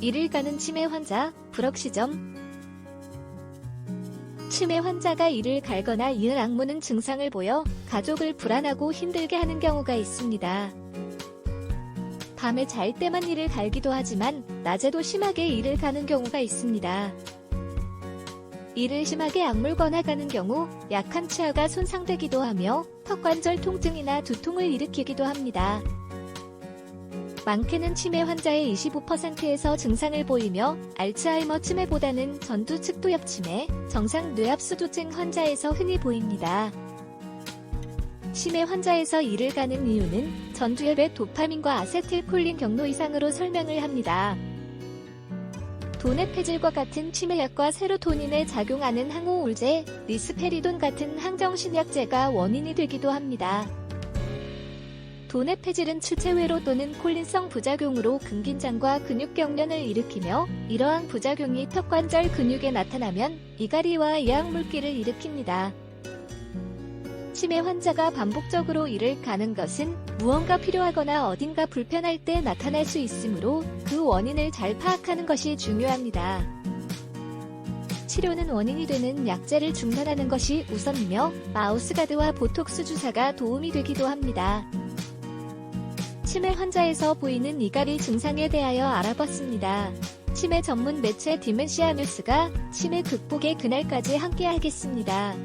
이를 가는 치매 환자, 불억 시점. 치매 환자가 이를 갈거나 이을 악무는 증상을 보여 가족을 불안하고 힘들게 하는 경우가 있습니다. 밤에 잘 때만 이를 갈기도 하지만 낮에도 심하게 이를 가는 경우가 있습니다. 이를 심하게 악물거나 가는 경우 약한 치아가 손상되기도 하며 턱관절 통증이나 두통을 일으키기도 합니다. 많게는 치매 환자의 25%에서 증상을 보이며 알츠하이머 치매보다는 전두 측도엽 치매, 정상 뇌압수두증 환자에서 흔히 보입니다. 치매 환자에서 이를 가는 이유는 전두엽의 도파민과 아세틸콜린 경로 이상으로 설명을 합니다. 도네페질과 같은 치매약과 세로토닌에 작용하는 항우울제, 리스페리돈 같은 항정신약제가 원인이 되기도 합니다. 도네페질은 추체외로 또는 콜린성 부작용으로 근긴장과 근육 경련을 일으키며 이러한 부작용이 턱관절 근육에 나타나면 이가리와 이악물기를 일으킵니다. 치매 환자가 반복적으로 이를 가는 것은 무언가 필요하거나 어딘가 불편할 때 나타날 수 있으므로 그 원인을 잘 파악하는 것이 중요합니다. 치료는 원인이 되는 약제를 중단하는 것이 우선이며 마우스가드와 보톡스 주사가 도움이 되기도 합니다. 치매 환자에서 보이는 이갈이 증상에 대하여 알아봤습니다. 치매 전문 매체 디멘시아 뉴스가 치매 극복의 그날까지 함께하겠습니다.